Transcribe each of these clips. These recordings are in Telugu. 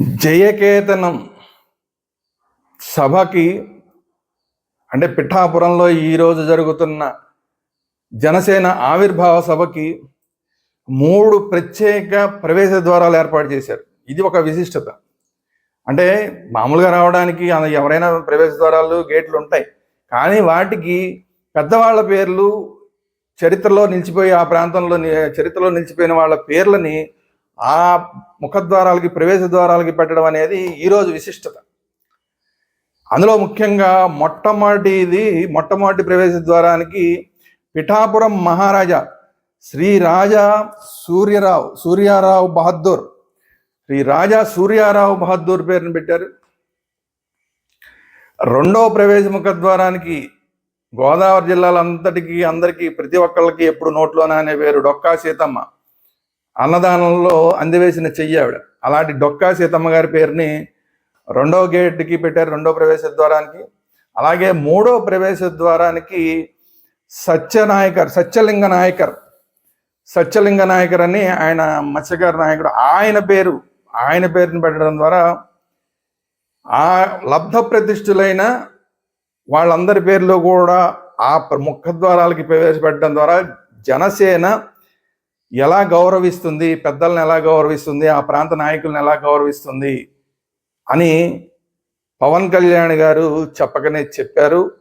జయకేతనం సభకి అంటే పిఠాపురంలో ఈరోజు జరుగుతున్న జనసేన ఆవిర్భావ సభకి మూడు ప్రత్యేక ప్రవేశ ద్వారాలు ఏర్పాటు చేశారు. ఇది ఒక విశిష్టత. అంటే మామూలుగా రావడానికి ఎవరైనా ప్రవేశ ద్వారాలు గేట్లు ఉంటాయి. కానీ వాటికి పెద్దవాళ్ళ పేర్లు చరిత్రలో నిలిచిపోయి ఆ ప్రాంతంలో చరిత్రలో నిలిచిపోయిన వాళ్ళ పేర్లని ఆ ముఖద్వారాలకి ప్రవేశ ద్వారాలకి పెట్టడం అనేది ఈరోజు విశిష్టత. అందులో ముఖ్యంగా మొట్టమొదటి ఇది మొట్టమొదటి ప్రవేశ ద్వారానికి పిఠాపురం మహారాజా శ్రీ రాజా సూర్యరావు సూర్యారావు బహద్దూర్. శ్రీ రాజా సూర్యారావు బహద్దూర్ పేరుని పెట్టారు. రెండవ ప్రవేశ ముఖద్వారానికి గోదావరి జిల్లాలంతటికీ అందరికీ ప్రతి ఒక్కళ్ళకి ఎప్పుడు నోట్లోనే అనే పేరు డొక్కా సీతమ్మ. అన్నదానంలో అందివేసిన చెయ్యి ఆవిడ. అలాంటి డొక్కా సీతమ్మ గారి పేరుని రెండవ గేట్కి పెట్టారు రెండో ప్రవేశ ద్వారానికి. అలాగే మూడో ప్రవేశ ద్వారానికి సత్యనాయకర్ సత్యలింగ నాయకర్ సత్యలింగ నాయకర్ అని ఆయన మత్స్యకార నాయకుడు. ఆయన పేరు ఆయన పేరుని పెట్టడం ద్వారా ఆ లబ్ధ ప్రతిష్ఠులైన వాళ్ళందరి పేర్లు కూడా ఆ ముఖ ద్వారాలకి ప్రవేశపెట్టడం ద్వారా జనసేన ఎలా గౌరవిస్తుంది పెద్దలను ఎలా గౌరవిస్తుంది ఆ ప్రాంత నాయకులను ఎలా గౌరవిస్తుంది అని పవన్ కళ్యాణ్ గారు చెప్పకనే చెప్పారు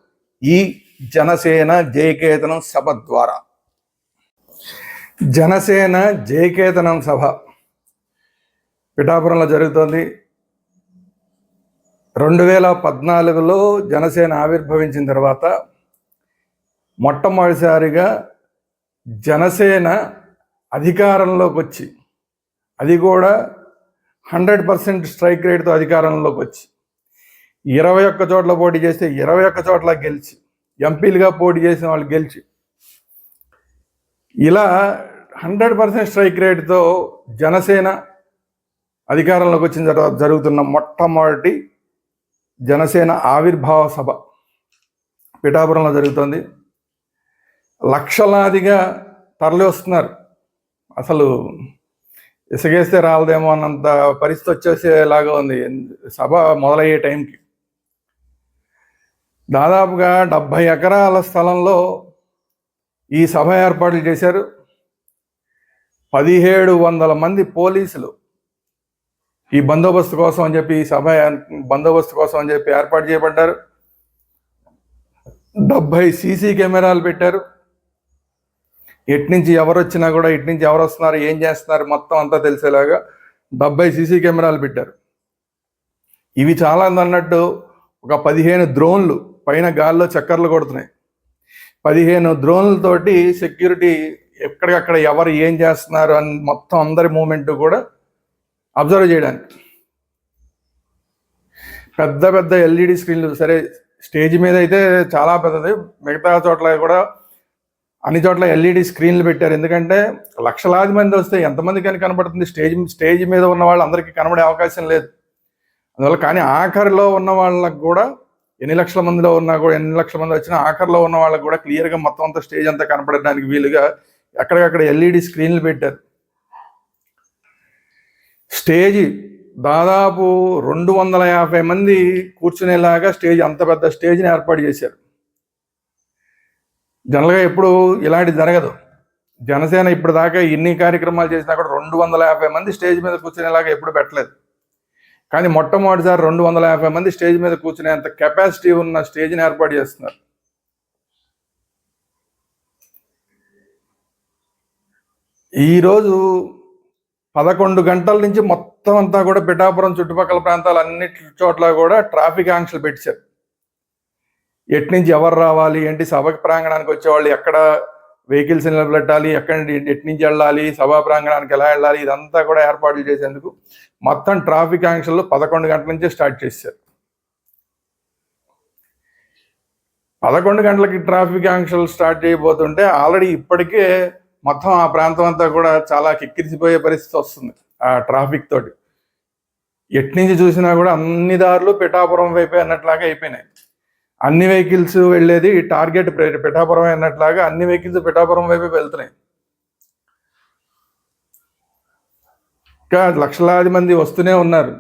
ఈ జనసేన జయకేతనం సభ ద్వారా. జనసేన జయకేతనం సభ పిఠాపురంలో జరుగుతోంది. రెండు వేల పద్నాలుగులో జనసేన ఆవిర్భవించిన తర్వాత మొట్టమొదటిసారిగా జనసేన అధికారంలోకి వచ్చి అది కూడా హండ్రెడ్ పర్సెంట్ స్ట్రైక్ రేట్తో అధికారంలోకి వచ్చి ఇరవై ఒక్క చోట్ల పోటీ చేస్తే ఇరవై ఒక్క చోట్ల గెలిచి ఎంపీలుగా పోటీ చేసిన వాళ్ళు గెలిచి ఇలా హండ్రెడ్ పర్సెంట్ స్ట్రైక్ రేట్తో జనసేన అధికారంలోకి వచ్చిన తర్వాత జరుగుతున్న మొట్టమొదటి జనసేన ఆవిర్భావ సభ పిఠాపురంలో జరుగుతుంది. లక్షలాదిగా తరలి వస్తున్నారు అసలు ఇసుగేస్తే రాలదేమో అన్నంత పరిస్థితి వచ్చేసేలాగా ఉంది. సభ మొదలయ్యే టైంకి. దాదాపుగా డెబ్భై ఎకరాల స్థలంలో ఈ సభ ఏర్పాట్లు చేశారు. పదిహేడు వందల మంది పోలీసులు ఈ బందోబస్తు కోసం అని చెప్పి ఈ సభ బందోబస్తు కోసం అని చెప్పి ఏర్పాటు చేయబడ్డారు. డెబ్భై సీసీ కెమెరాలు పెట్టారు. ఎటు నుంచి ఎవరు వచ్చినా కూడా ఇటు నుంచి ఎవరు వస్తున్నారు ఏం చేస్తున్నారు మొత్తం అంతా తెలిసేలాగా డెబ్బై సీసీ కెమెరాలు పెట్టారు. ఇవి చాలా అన్నట్టు ఒక పదిహేను డ్రోన్లు పైన గాల్లో చక్కర్లు కొడుతున్నాయి. పదిహేను డ్రోన్లతోటి సెక్యూరిటీ ఎక్కడికక్కడ ఎవరు ఏం చేస్తున్నారు అని మొత్తం అందరి మూమెంట్ కూడా అబ్జర్వ్ చేయడానికి. పెద్ద పెద్ద ఎల్ఈడి స్క్రీన్లు సరే స్టేజ్ మీద అయితే చాలా పెద్దది మిగతా చోట్ల కూడా అన్ని చోట్ల ఎల్ఈడి స్క్రీన్లు పెట్టారు. ఎందుకంటే లక్షలాది మంది వస్తే ఎంతమంది కానీ కనబడుతుంది. స్టేజ్ స్టేజ్ మీద ఉన్న వాళ్ళు అందరికీ కనబడే అవకాశం లేదు. అందువల్ల కానీ ఆఖరిలో ఉన్న వాళ్ళకు కూడా ఎన్ని లక్షల మందిలో ఉన్నా కూడా ఎన్ని లక్షల మంది వచ్చినా ఆఖరిలో ఉన్న వాళ్ళకి కూడా క్లియర్గా మొత్తం అంతా స్టేజ్ అంతా కనపడడానికి వీలుగా ఎక్కడికక్కడ ఎల్ఈడి స్క్రీన్లు పెట్టారు. స్టేజ్ దాదాపు రెండు వందల యాభై మంది కూర్చునేలాగా స్టేజ్ అంత పెద్ద స్టేజ్ని ఏర్పాటు చేశారు. జనరల్గా ఎప్పుడు ఇలాంటి జరగదు. జనసేన ఇప్పటిదాకా ఇన్ని కార్యక్రమాలు చేసినా కూడా రెండు వందల యాభై మంది స్టేజ్ మీద కూర్చునేలాగా ఎప్పుడు పెట్టలేదు. కానీ మొట్టమొదటిసారి రెండు వందల యాభై మంది స్టేజ్ మీద కూర్చునేంత కెపాసిటీ ఉన్న స్టేజ్ని ఏర్పాటు చేస్తున్నారు. ఈరోజు పదకొండు గంటల నుంచి మొత్తం అంతా కూడా పిఠాపురం చుట్టుపక్కల ప్రాంతాలు అన్నిటి చోట్ల కూడా ట్రాఫిక్ ఆంక్షలు పెట్టారు. ఎట్నుంచి ఎవరు రావాలి ఏంటి సభ ప్రాంగణానికి వచ్చేవాళ్ళు ఎక్కడ వెహికల్స్ నిలబెట్టాలి ఎక్కడ ఎట్నుంచి వెళ్ళాలి సభా ప్రాంగణానికి ఎలా వెళ్ళాలి ఇదంతా కూడా ఏర్పాట్లు చేసేందుకు మొత్తం ట్రాఫిక్ ఆంక్షలు పదకొండు గంటల నుంచే స్టార్ట్ చేశారు. పదకొండు గంటలకి ట్రాఫిక్ ఆంక్షలు స్టార్ట్ చేయబోతుంటే ఆల్రెడీ ఇప్పటికే మొత్తం ఆ ప్రాంతం అంతా కూడా చాలా కిక్కిరిసిపోయే పరిస్థితి వస్తుంది ఆ ట్రాఫిక్ తోటి. ఎట్నుంచి చూసినా కూడా అన్ని దారులు పిఠాపురం వైపే అన్నట్లాగా అయిపోయినాయి. అన్ని వెహికల్స్ వెళ్ళేది టార్గెట్ పిఠాపురం అన్నట్లాగా అన్ని వెహికల్స్ పిఠాపురం వైపు వెళ్తున్నాయి. ఇంకా లక్షలాది మంది వస్తూనే ఉన్నారు.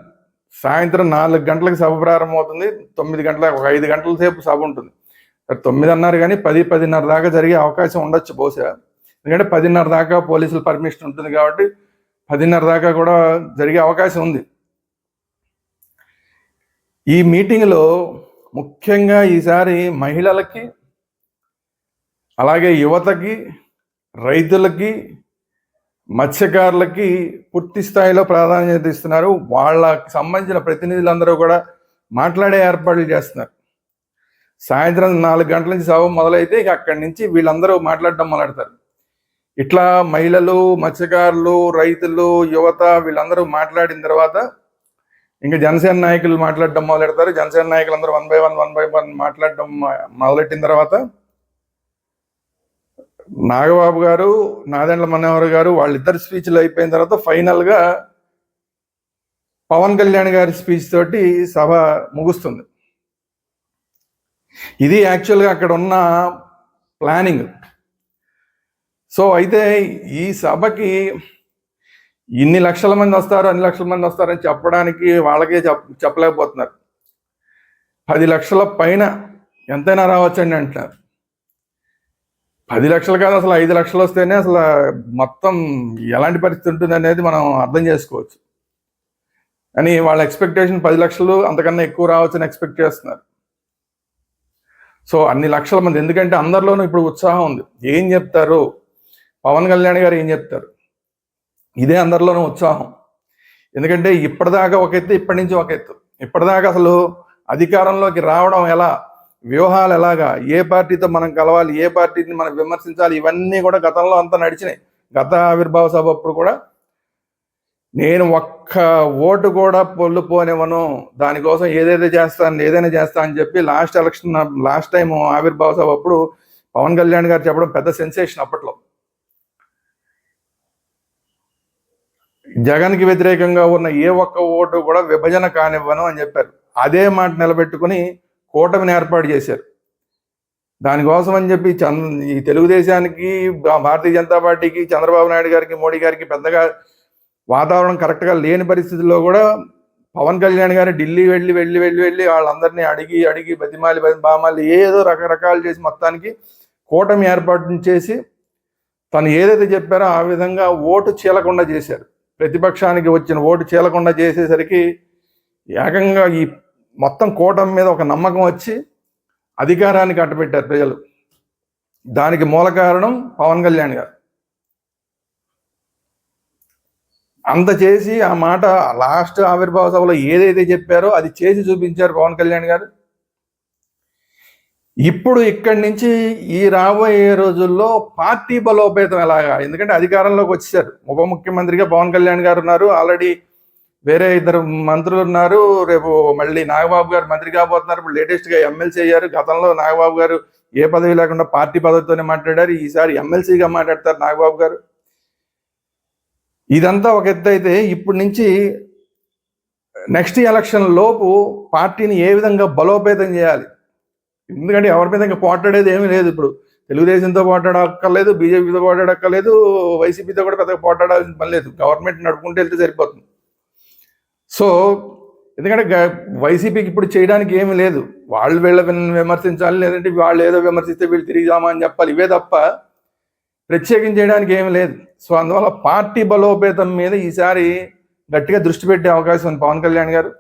సాయంత్రం నాలుగు గంటలకు సభ ప్రారంభమవుతుంది. తొమ్మిది గంటల ఒక ఐదు గంటల సేపు సభ ఉంటుంది. తొమ్మిది అన్నారు కానీ పది పదిన్నర దాకా జరిగే అవకాశం ఉండొచ్చు బహుశా. ఎందుకంటే పదిన్నర దాకా పోలీసుల పర్మిషన్ ఉంటుంది కాబట్టి పదిన్నర దాకా కూడా జరిగే అవకాశం ఉంది. ఈ మీటింగ్లో ముఖ్యంగా ఈసారి మహిళలకి అలాగే యువతకి రైతులకి మత్స్యకారులకి పూర్తి స్థాయిలో ప్రాధాన్యత ఇస్తున్నారు. వాళ్ళకి సంబంధించిన ప్రతినిధులందరూ కూడా మాట్లాడే ఏర్పాట్లు చేస్తున్నారు. సాయంత్రం నాలుగు గంటల నుంచి సభ మొదలైతే ఇక అక్కడి నుంచి వీళ్ళందరూ మాట్లాడడం మొదలెడతారు. ఇట్లా మహిళలు మత్స్యకారులు రైతులు యువత వీళ్ళందరూ మాట్లాడిన తర్వాత ఇంకా జనసేన నాయకులు మాట్లాడడం మొదలెడతారు. జనసేన నాయకులు అందరూ one by one one by one మాట్లాడడం మొదలెట్టిన తర్వాత నాగబాబు గారు నాదెండ్ల మనోహర్ గారు వాళ్ళిద్దరు స్పీచ్లు అయిపోయిన తర్వాత ఫైనల్గా పవన్ కళ్యాణ్ గారి స్పీచ్ తోటి సభ ముగుస్తుంది. ఇది యాక్చువల్గా అక్కడ ఉన్న ప్లానింగ్. సో అయితే ఈ సభకి ఇన్ని లక్షల మంది వస్తారు అన్ని లక్షల మంది వస్తారని చెప్పడానికి వాళ్ళకే చెప్ప చెప్పలేకపోతున్నారు. పది లక్షల పైన ఎంతైనా రావచ్చండి అంటున్నారు. పది లక్షలు కాదు అసలు ఐదు లక్షలు వస్తేనే అసలు మొత్తం ఎలాంటి పరిస్థితి ఉంటుంది అనేది మనం అర్థం చేసుకోవచ్చు. అని వాళ్ళ ఎక్స్పెక్టేషన్ పది లక్షలు అంతకన్నా ఎక్కువ రావచ్చని ఎక్స్పెక్ట్ చేస్తున్నారు. సో అన్ని లక్షల మంది ఎందుకంటే అందరిలోనూ ఇప్పుడు ఉత్సాహం ఉంది. ఏం చెప్తారు? పవన్ కళ్యాణ్ గారు ఏం చెప్తారు? ఇదే అందరిలోనూ ఉత్సాహం. ఎందుకంటే ఇప్పటిదాకా ఒక ఎత్తు ఇప్పటి నుంచి ఒక ఎత్తు. ఇప్పటిదాకా అసలు అధికారంలోకి రావడం ఎలా వ్యూహాలు ఎలాగా ఏ పార్టీతో మనం కలవాలి ఏ పార్టీని మనం విమర్శించాలి ఇవన్నీ కూడా గతంలో అంతా నడిచినాయి. గత ఆవిర్భావ సభ అప్పుడు కూడా నేను ఒక్క ఓటు కూడా పొల్లు పోనివ్వను దానికోసం ఏదైతే చేస్తాను ఏదైనా చేస్తా అని చెప్పి లాస్ట్ ఎలక్షన్ లాస్ట్ టైం ఆవిర్భావ సభ అప్పుడు పవన్ కళ్యాణ్ గారు చెప్పడం పెద్ద సెన్సేషన్ అప్పట్లో. జగన్కి వ్యతిరేకంగా ఉన్న ఏ ఒక్క ఓటు కూడా విభజన కానివ్వను అని చెప్పారు. అదే మాట నిలబెట్టుకుని కూటమిని ఏర్పాటు చేశారు. దానికోసం అని చెప్పి చంద్ర ఈ తెలుగుదేశానికి భా- భారతీయ జనతా పార్టీకి చంద్రబాబు నాయుడు గారికి మోడీ గారికి పెద్దగా వాతావరణం కరెక్ట్గా లేని పరిస్థితుల్లో కూడా పవన్ కళ్యాణ్ గారు ఢిల్లీ వెళ్ళి వెళ్ళి వెళ్ళి వెళ్ళి వాళ్ళందరినీ అడిగి అడిగి బతిమాలి బతి- బామాలి ఏదో రకరకాలు చేసి మొత్తానికి కూటమి ఏర్పాటు చేసి తను ఏదైతే చెప్పారో ఆ విధంగా ఓటు చీలకుండా చేశారు. ప్రతిపక్షానికి వచ్చిన ఓటు చీలకుండా చేసేసరికి ఏకంగా ఈ మొత్తం కూటమి మీద ఒక నమ్మకం వచ్చి అధికారాన్ని కట్టబెట్టారు ప్రజలు. దానికి మూల కారణం పవన్ కళ్యాణ్ గారు. అంత చేసి ఆ మాట లాస్ట్ ఆవిర్భావ సభలో ఏదైతే చెప్పారో అది చేసి చూపించారు పవన్ కళ్యాణ్ గారు. ఇప్పుడు ఇక్కడి నుంచి ఈ రాబోయే రోజుల్లో పార్టీ బలోపేతం ఎలాగా? ఎందుకంటే అధికారంలోకి వచ్చేసారు. ఉప ముఖ్యమంత్రిగా పవన్ కళ్యాణ్ గారు ఉన్నారు. ఆల్రెడీ వేరే ఇద్దరు మంత్రులు ఉన్నారు. రేపు మళ్ళీ నాగబాబు గారు మంత్రి కాబోతున్నారు. ఇప్పుడు లేటెస్ట్గా ఎమ్మెల్సీ అయ్యారు. గతంలో నాగబాబు గారు ఏ పదవి లేకుండా పార్టీ పదవితోనే మాట్లాడారు. ఈసారి ఎమ్మెల్సీగా మాట్లాడతారు నాగబాబు గారు. ఇదంతా ఒక ఎత్తు అయితే ఇప్పటి నుంచి నెక్స్ట్ ఎలక్షన్ లోపు పార్టీని ఏ విధంగా బలోపేతం చేయాలి? ఎందుకంటే ఎవరి మీద ఇంకా పోట్లాడేది ఏమీ లేదు ఇప్పుడు. తెలుగుదేశంతో పోట్లాడక్కర్లేదు బీజేపీతో పోట్లాడక్కర్లేదు వైసీపీతో కూడా పెద్దగా పోట్లాడాల్సిన పని లేదు. గవర్నమెంట్ నడుపుకుంటూ వెళ్తే సరిపోతుంది. సో ఎందుకంటే గ- వైసీపీకి ఇప్పుడు చేయడానికి ఏమీ లేదు. వాళ్ళు వీళ్ళ విమర్శించాలి లేదంటే వాళ్ళు ఏదో విమర్శిస్తే వీళ్ళు తిరిగిదామా అని చెప్పాలి. ఇవే తప్ప ప్రత్యేకం చేయడానికి ఏమీ లేదు. సో అందువల్ల పార్టీ బలోపేతం మీద ఈసారి గట్టిగా దృష్టి పెట్టే అవకాశం ఉంది పవన్ కళ్యాణ్ గారు.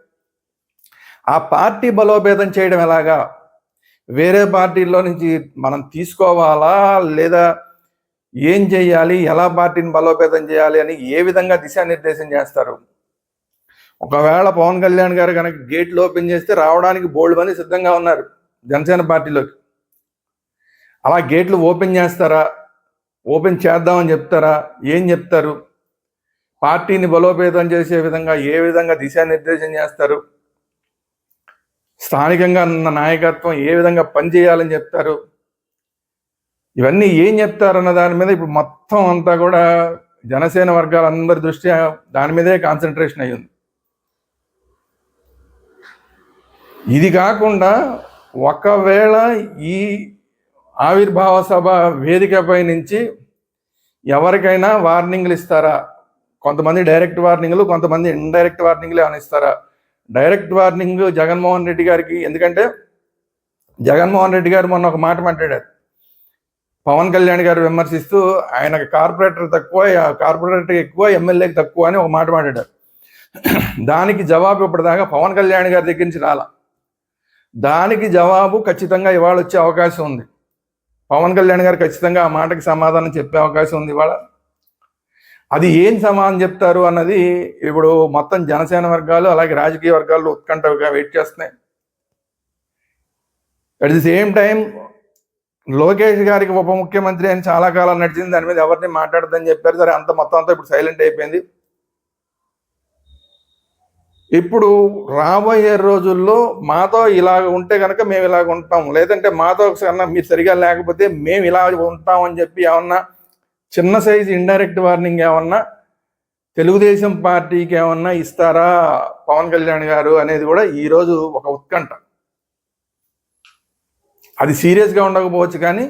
ఆ పార్టీ బలోపేతం చేయడం ఎలాగా? వేరే పార్టీల్లో నుంచి మనం తీసుకోవాలా? లేదా ఏం చేయాలి? ఎలా పార్టీని బలోపేతం చేయాలి? అని ఏ విధంగా దిశానిర్దేశం చేస్తారు? ఒకవేళ పవన్ కళ్యాణ్ గారు కనుక గేట్లు ఓపెన్ చేస్తే రావడానికి బోల్డ్ మంది సిద్ధంగా ఉన్నారు జనసేన పార్టీలోకి. అలా గేట్లు ఓపెన్ చేస్తారా? ఓపెన్ చేద్దామని చెప్తారా? ఏం చెప్తారు? పార్టీని బలోపేతం చేసే విధంగా ఏ విధంగా దిశానిర్దేశం చేస్తారు? స్థానికంగా ఉన్న నాయకత్వం ఏ విధంగా పనిచేయాలని చెప్తారు? ఇవన్నీ ఏం చెప్తారన్న దాని మీద ఇప్పుడు మొత్తం అంతా కూడా జనసేన వర్గాలందరి దృష్ట్యా దాని మీదే కాన్సన్ట్రేషన్ అయ్యింది ఇది కాకుండా ఒకవేళ ఈ ఆవిర్భావ సభ వేదికపై నుంచి ఎవరికైనా వార్నింగ్లు ఇస్తారా? కొంతమంది డైరెక్ట్ వార్నింగ్లు కొంతమంది ఇండైరెక్ట్ వార్నింగ్లు ఏమైనా ఇస్తారా? డైరెక్ట్ వార్నింగ్ జగన్మోహన్ రెడ్డి గారికి ఎందుకంటే జగన్మోహన్ రెడ్డి గారు మొన్న ఒక మాట మాట్లాడారు. పవన్ కళ్యాణ్ గారు విమర్శిస్తూ ఆయనకు కార్పొరేటర్ తక్కువ కార్పొరేటర్ ఎక్కువ ఎమ్మెల్యేకి తక్కువ అని ఒక మాట మాట్లాడారు. దానికి జవాబు ఇప్పటిదాకా పవన్ కళ్యాణ్ గారి దగ్గర నుంచి రాలా. దానికి జవాబు ఖచ్చితంగా ఇవాళ వచ్చే అవకాశం ఉంది. పవన్ కళ్యాణ్ గారు ఖచ్చితంగా ఆ మాటకి సమాధానం చెప్పే అవకాశం ఉంది ఇవాళ. అది ఏం సమాధానం చెప్తారు అన్నది ఇప్పుడు మొత్తం జనసేన వర్గాలు అలాగే రాజకీయ వర్గాలు ఉత్కంఠగా వెయిట్ చేస్తున్నాయి. At the same time Lokesh గారికి ఉప ముఖ్యమంత్రి అని చాలా కాలం నడిచింది దాని మీద ఎవరిని మాట్లాడదని చెప్పారు. సరే అంత మొత్తం అంతా ఇప్పుడు సైలెంట్ అయిపోయింది. ఇప్పుడు రాబోయే రోజుల్లో మాతో ఇలాగ ఉంటే కనుక మేము ఇలాగ ఉంటాం లేదంటే మాతో ఒకసారి మీరు సరిగా లేకపోతే మేము ఇలా ఉంటాం అని చెప్పి ఏమన్నా చిన్న సైజు ఇండైరెక్ట్ వార్నింగ్ ఏమన్నా తెలుగుదేశం పార్టీకి ఏమన్నా ఇస్తారా పవన్ కళ్యాణ్ గారు అనేది కూడా ఈరోజు ఒక ఉత్కంఠ. అది సీరియస్గా ఉండకపోవచ్చు కానీ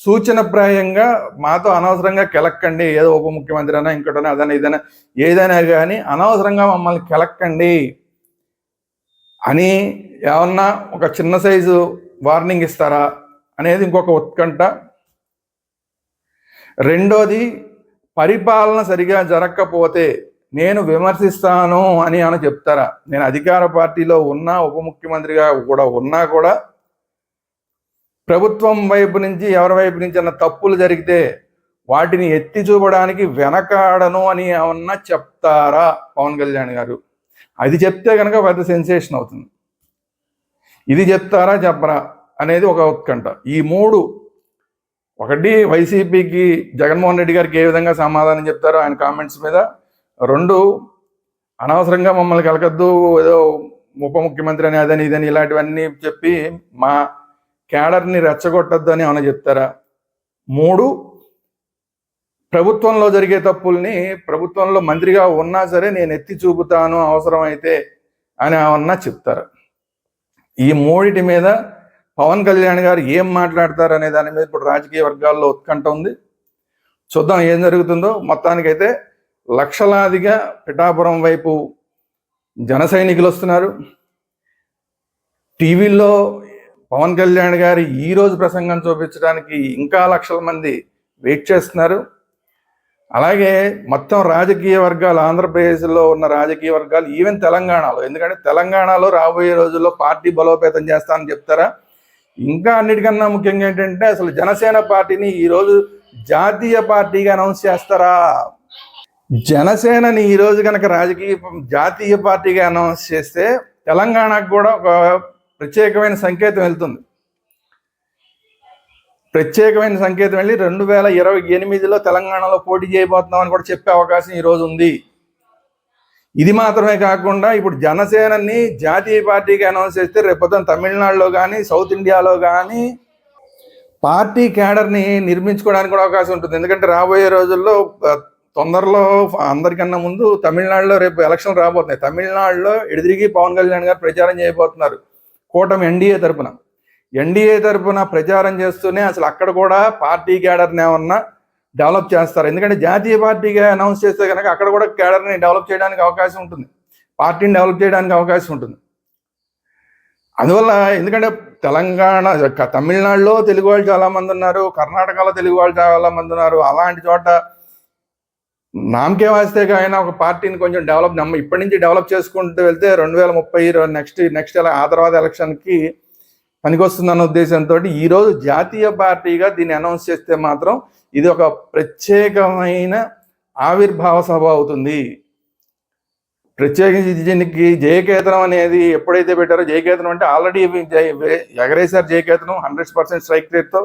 సూచనప్రాయంగా మాతో అనవసరంగా కెలక్కండి. ఏదో ఉప ముఖ్యమంత్రి అయినా ఇంకోటైనా అదైనా ఏదైనా ఏదైనా కానీ అనవసరంగా మమ్మల్ని కెలక్కండి అని ఏమన్నా ఒక చిన్న సైజు వార్నింగ్ ఇస్తారా అనేది ఇంకొక ఉత్కంఠ. రెండోది పరిపాలన సరిగా జరగకపోతే నేను విమర్శిస్తాను అని అని చెప్తారా? నేను అధికార పార్టీలో ఉన్నా ఉప ముఖ్యమంత్రిగా కూడా ఉన్నా కూడా ప్రభుత్వం వైపు నుంచి ఎవరి వైపు నుంచి అన్న తప్పులు జరిగితే వాటిని ఎత్తి చూపడానికి వెనకాడను అని ఏమన్నా చెప్తారా పవన్ కళ్యాణ్ గారు? అది చెప్తే కనుక పెద్ద సెన్సేషన్ అవుతుంది. ఇది చెప్తారా చెప్పరా అనేది ఒక ఉత్కంఠ. ఈ మూడు ఒకటి వైసీపీకి జగన్మోహన్ రెడ్డి గారికి ఏ విధంగా సమాధానం చెప్తారో ఆయన కామెంట్స్ మీద. రెండు అనవసరంగా మమ్మల్ని కలకద్దు ఏదో ఉప ముఖ్యమంత్రి అని అదని ఇదని ఇలాంటివన్నీ చెప్పి మా క్యాడర్ని రెచ్చగొట్టద్దు అని ఏమైనా చెప్తారా? మూడు ప్రభుత్వంలో జరిగే తప్పుల్ని ప్రభుత్వంలో మంత్రిగా ఉన్నా సరే నేను ఎత్తి చూపుతాను అవసరమైతే అని ఏమన్నా చెప్తారు? ఈ మూడిటి మీద పవన్ కళ్యాణ్ గారు ఏం మాట్లాడతారు అనే దాని మీద ఇప్పుడు రాజకీయ వర్గాల్లో ఉత్కంఠ ఉంది. చూద్దాం ఏం జరుగుతుందో. మొత్తానికైతే లక్షలాదిగా పిఠాపురం వైపు జన సైనికులు వస్తున్నారు. టీవీల్లో పవన్ కళ్యాణ్ గారి ఈ రోజు ప్రసంగం చూపించడానికి ఇంకా లక్షల మంది వెయిట్ చేస్తున్నారు. అలాగే మొత్తం రాజకీయ వర్గాలు ఆంధ్రప్రదేశ్లో ఉన్న రాజకీయ వర్గాలు ఈవెన్ తెలంగాణలో ఎందుకంటే తెలంగాణలో రాబోయే రోజుల్లో పార్టీ బలోపేతం చేస్తానని చెప్తారా? ఇంకా అన్నిటికన్నా ముఖ్యంగా ఏంటంటే అసలు జనసేన పార్టీని ఈరోజు జాతీయ పార్టీగా అనౌన్స్ చేస్తారా? జనసేనని ఈరోజు కనుక రాజకీయ జాతీయ పార్టీగా అనౌన్స్ చేస్తే తెలంగాణకు కూడా ఒక ప్రత్యేకమైన సంకేతం వెళ్తుంది. ప్రత్యేకమైన సంకేతం వెళ్ళి రెండు వేల ఇరవై ఎనిమిదిలో తెలంగాణలో పోటీ చేయబోతున్నాం అని కూడా చెప్పే అవకాశం ఈరోజు ఉంది. ఇది మాత్రమే కాకుండా ఇప్పుడు జనసేనని జాతీయ పార్టీకి అనౌన్స్ చేస్తే రేపొద్దున తమిళనాడులో కానీ సౌత్ ఇండియాలో కానీ పార్టీ క్యాడర్ని నిర్మించుకోవడానికి కూడా అవకాశం ఉంటుంది. ఎందుకంటే రాబోయే రోజుల్లో తొందరలో అందరికన్నా ముందు తమిళనాడులో రేపు ఎలక్షన్ రాబోతున్నాయి. తమిళనాడులో ఎడిదిరిగి పవన్ కళ్యాణ్ గారు ప్రచారం చేయబోతున్నారు. కూటమి ఎన్డీఏ తరపున. ఎన్డీఏ తరపున ప్రచారం చేస్తూనే అసలు అక్కడ కూడా పార్టీ క్యాడర్ని ఏమన్నా డెవలప్ చేస్తారు. ఎందుకంటే జాతీయ పార్టీగా అనౌన్స్ చేస్తే కనుక అక్కడ కూడా కేడర్ని డెవలప్ చేయడానికి అవకాశం ఉంటుంది. పార్టీని డెవలప్ చేయడానికి అవకాశం ఉంటుంది. అందువల్ల ఎందుకంటే తెలంగాణ తమిళనాడులో తెలుగు వాళ్ళు చాలా మంది ఉన్నారు. కర్ణాటకలో తెలుగు వాళ్ళు చాలా మంది ఉన్నారు. అలాంటి చోట నామకే వాస్తే ఆయన ఒక పార్టీని కొంచెం డెవలప్ నమ్మ ఇప్పటి నుంచి డెవలప్ చేసుకుంటూ వెళ్తే రెండు వేల ముప్పై నెక్స్ట్ నెక్స్ట్ ఆ తర్వాత ఎలక్షన్కి పనికొస్తుందన్న ఉద్దేశంతో ఈరోజు జాతీయ పార్టీగా దీన్ని అనౌన్స్ చేస్తే మాత్రం ఇది ఒక ప్రత్యేకమైన ఆవిర్భావ సభ అవుతుంది. ప్రత్యేకించి దీనికి జయకేతనం అనేది ఎప్పుడైతే పెట్టారో జయకేతనం అంటే ఆల్రెడీ ఎగరేశారు జయకేతనం హండ్రెడ్ పర్సెంట్ స్ట్రైక్ రేట్తో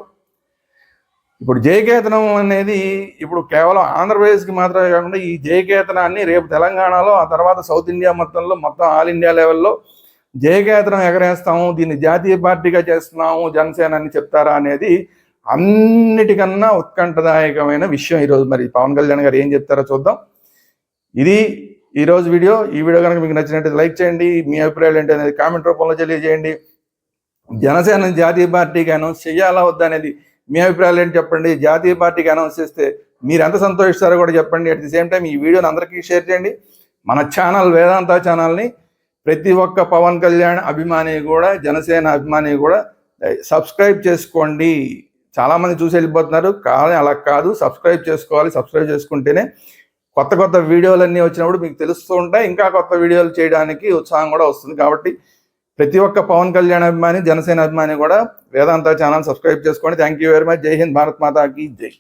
ఇప్పుడు జయకేతనం అనేది ఇప్పుడు కేవలం ఆంధ్రప్రదేశ్కి మాత్రమే కాకుండా ఈ జయకేతనాన్ని రేపు తెలంగాణలో ఆ తర్వాత సౌత్ ఇండియా మొత్తంలో మొత్తం ఆల్ ఇండియా లెవెల్లో జయకేతనం ఎగరేస్తాము దీన్ని జాతీయ పార్టీగా చేస్తున్నాము జనసేన అని చెప్తారా అనేది అన్నిటికన్నా ఉత్కంఠదాయకమైన విషయం ఈరోజు మరి పవన్ కళ్యాణ్ గారు ఏం చెప్తారో చూద్దాం. ఇది ఈరోజు వీడియో. ఈ వీడియో కనుక మీకు నచ్చినట్టు లైక్ చేయండి. మీ అభిప్రాయాలు ఏంటి అనేది కామెంట్ రూపంలో తెలియజేయండి. జనసేన జాతీయ పార్టీకి అనౌన్స్ చేయాలా వద్దా అనేది మీ అభిప్రాయాలు ఏంటి చెప్పండి. జాతీయ పార్టీకి అనౌన్స్ చేస్తే మీరు ఎంత సంతోషిస్తారో కూడా చెప్పండి. అట్ ది సేమ్ టైం ఈ వీడియోని అందరికీ షేర్ చేయండి. మన ఛానల్ వేదాంత ఛానల్ని ప్రతి ఒక్క పవన్ కళ్యాణ్ అభిమాని కూడా జనసేన అభిమాని కూడా సబ్స్క్రైబ్ చేసుకోండి. చాలామంది చూసి వెళ్ళిపోతున్నారు. కానీ అలా కాదు. సబ్స్క్రైబ్ చేసుకోవాలి. సబ్స్క్రైబ్ చేసుకుంటేనే కొత్త కొత్త వీడియోలన్నీ వచ్చినప్పుడు మీకు తెలుస్తూ ఉంటాయి. ఇంకా కొత్త వీడియోలు చేయడానికి ఉత్సాహం కూడా వస్తుంది. కాబట్టి ప్రతి ఒక్క పవన్ కళ్యాణ్ అభిమాని జనసేన అభిమాని కూడా వేదాంత ఛానల్ సబ్స్క్రైబ్ చేసుకోండి. థ్యాంక్ యూ వెరీ మచ్ జై హింద్. భారత్ మాతాకి జై.